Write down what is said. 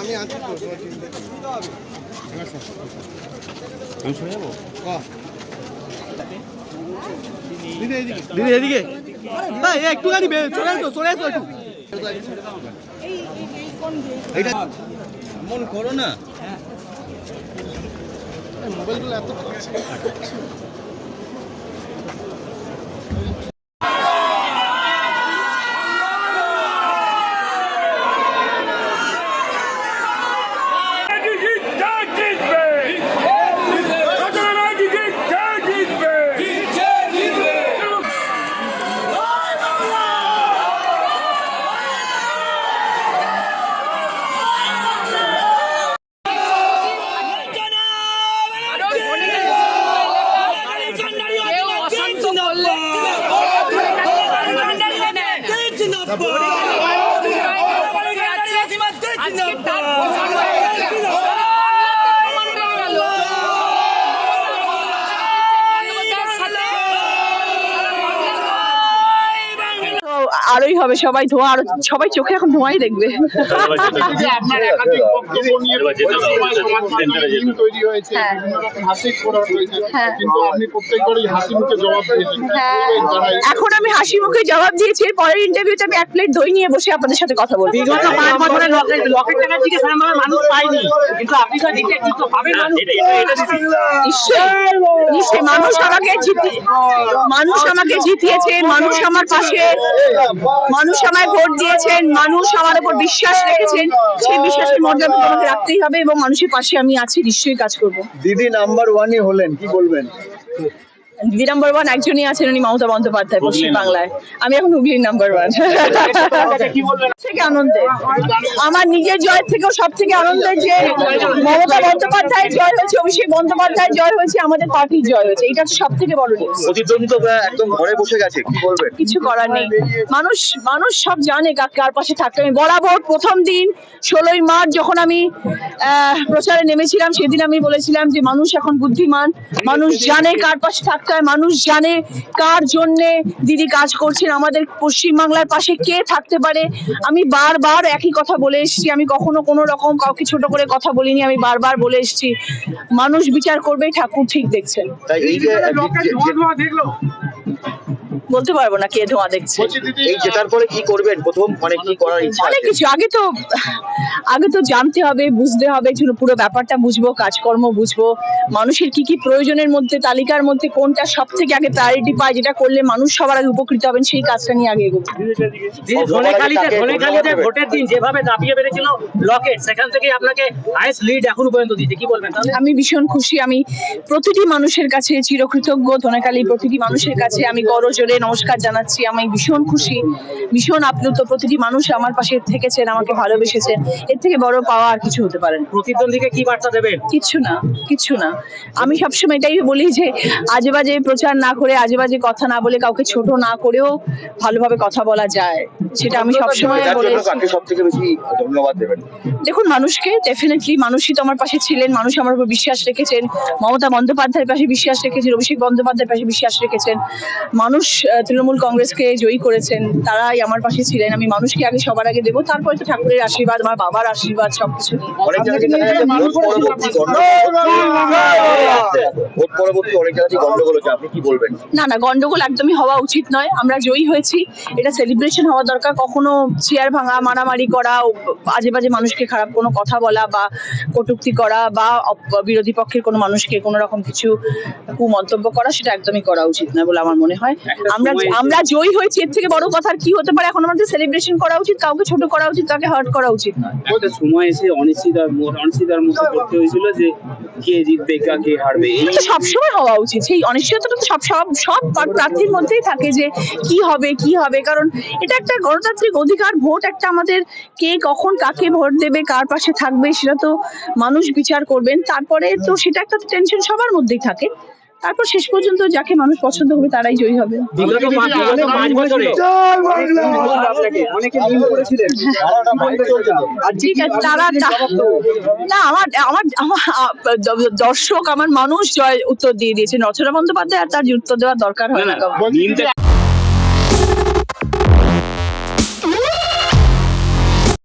আমি আছি। আমি শুনে যাব দিদি এদিকে। এই একটুখানি চলে এসো চলে একটু। এটা মন করো না। মোবাইলগুলো এত আজকে তার প্রমাণ হয়ে গেল। প্রমাণ হয়ে গেল। বন্দ্যোপাধ্যায়ের সাথে তো আরোই হবে সবাই ধোঁয়া আর সবাই চোখে এখন ধোঁয়াই দেখবে। হয়েছে হ্যাঁ। হ্যাঁ। কিন্তু আপনি প্রত্যেকবারই হাসি মুখে জবাব দিয়েছেন। হ্যাঁ। এখন আমি হাসি মুখে জবাব দিয়েছি এর পরের ইন্টারভিউতে আমি এক প্লেট দই নিয়ে বসে আপনাদের সাথে কথা বলব। মানুষ কিন্তু আপনি তো আমাকে মানুষ আমাকে জিতিয়েছে মানুষ আমার পাশে মানুষ আমায় ভোট দিয়েছেন, মানুষ আমার উপর বিশ্বাস রেখেছেন, সেই বিশ্বাসের মর্যাদা তোমাকে রাখতেই হবে এবং মানুষের পাশে আমি আছি, নিশ্চয়ই কাজ করব। দিদি নাম্বার ওয়ানই হলেন, কি বলবেন? দিদি নাম্বার ওয়ান একজনই আছেন উনি মমতা বন্দ্যোপাধ্যায় পশ্চিম বাংলায়। আমি এখন হুগলির নাম্বার ওয়ান থেকে আনন্দের। আমার নিজের জয়ের থেকেও সব থেকে আনন্দের যে মমতা বন্দ্যোপাধ্যায় জয় হয়েছে অভিষেক বন্দ্যোপাধ্যায় জয় হয়েছে আমাদের পার্টির জয় হয়েছে। এটা সব থেকে বড় নিউজ প্রতিদ্বন্দ্বী একদম ঘরে বসে গেছে কি বলবেন? কিছু করার নেই। মানুষ মানুষ সব জানে কার পাশে থাকতে আমি বরাবর প্রথম দিন ষোলোই মার্চ যখন আমি আহ, প্রচারে নেমেছিলাম সেদিন আমি বলেছিলাম যে মানুষ এখন বুদ্ধিমান। মানুষ জানে কার পাশে থাকতে হয় মানুষ জানে কার জন্যে দিদি কাজ করছেন। আমাদের পশ্চিমবাংলার পাশে কে থাকতে পারে? আমি বারবার একই কথা বলে এসছি। আমি কখনো কোনো রকম কাউকে ছোট করে কথা বলিনি। আমি বারবার বলে এসছি মানুষ বিচার করবে ঠাকুর ঠিক দেখছেন। বলতে পারব না কে ধোঁয়া দেখছে। এই জেতার পরে কি করবেন? প্রথম মানে কি করার ইচ্ছা অনেক আছে? কিছু। আগে তো আগে তো জানতে হবে বুঝতে হবে পুরো- পুরো ব্যাপারটা বুঝব কাজকর্ম বুঝব। মানুষের কি কি প্রয়োজনের মধ্যে তালিকার মধ্যে কোনটা সব থেকে আগে প্রায়োরিটি পায় যেটা করলে মানুষ সবার আগে উপকৃত হবেন সেই কাজটা নিয়ে আগে এগোবো। ভোটের দিন যেভাবে দাপিয়ে বেড়েছিল লকেট সেখান থেকে আপনাকে হাইস্ট লিড এখনও পর্যন্ত দিতে কি বলবেন আমি ভীষণ খুশি। আমি প্রতিটি মানুষের কাছে চিরকৃতজ্ঞ। ধনেকালী প্রতিটি মানুষের কাছে আমি করজোরে নমস্কার জানাচ্ছি। আমি ভীষণ খুশি ভীষণ আপ্লুত। প্রতিটি মানুষ আমার পাশে থেকেছেন আমাকে ভালোবেসেছেন। এর থেকে বড় পাওয়া আর কিছু হতে পারে না। প্রতিদ্বন্দ্বীকে কি বার্তা দেবেন কিচ্ছু না কিচ্ছু না। আমি সবসময় এটাই বলি যে আজে বাজে প্রচার না করে আজে বাজে কথা না বলে কাউকে ছোট না করেও ভালোভাবে কথা বলা যায়। সেটা আমি সবসময় বলে। দেখুন মানুষকে ডেফিনেটলি মানুষই তো আমার পাশে ছিলেন মানুষ আমার উপর বিশ্বাস রেখেছেন। মমতা বন্দ্যোপাধ্যায়ের পাশে বিশ্বাস রেখেছেন অভিষেক বন্দ্যোপাধ্যায়ের পাশে বিশ্বাস রেখেছেন। মানুষ তৃণমূল কংগ্রেসকে জয়ী করেছেন তারাই আমার পাশে ছিলেন আমি মানুষকে আগে সবার আগে দেবো তারপরে তো ঠাকুরের আশীর্বাদ আমার বাবার আশীর্বাদ সবকিছু না না গন্ডগোল একদমই হওয়া উচিত নয় আমরা জয়ী হয়েছি এটা সেলিব্রেশন হওয়া দরকার কখনো চেয়ার ভাঙা মারামারি করা বাজে বাজে মানুষকে খারাপ কোনো কথা বলা বা কটূক্তি করা বা বিরোধী পক্ষের কোনো মানুষকে কোনো রকম কিছু কুমন্তব্য করা সেটা একদমই করা উচিত নয় বলে আমার মনে হয়। আমরা আমরা জয়ী হয়েছি এর থেকে বড় কথা কি হতে পারে? এখন আমাদের সেলিব্রেশন করা উচিত কাউকে ছোট করা উচিত কাউকে হার্ট করা উচিত। নয় একটা সময় এসে অনিশ্চিতার অনিশ্চিতার মধ্যে পড়তে হয়েছিল যে কে জিতবে কা কে হারবে এই এটা সবসময় হওয়া উচিত। সেই অনিশ্চয়তাটা তো সব সব সব প্রার্থীর মধ্যেই থাকে যে কি হবে কি হবে কারণ এটা একটা গণতান্ত্রিক অধিকার ভোট একটা আমাদের কে কখন কাকে ভোট দেবে কার পাশে থাকবে সেটা তো মানুষ বিচার করবেন। তারপরে তো সেটা একটা টেনশন সবার মধ্যেই থাকে। তারপর শেষ পর্যন্ত যাকে মানুষ পছন্দ হবে তারাই জয়ী হবে। ঠিক আছে তারা না আমার আমার দর্শক আমার মানুষ জয় উত্তর দিয়ে দিয়েছে। নছরা বন্দ্যোপাধ্যায় আর তার উত্তর দেওয়ার দরকার হয় না।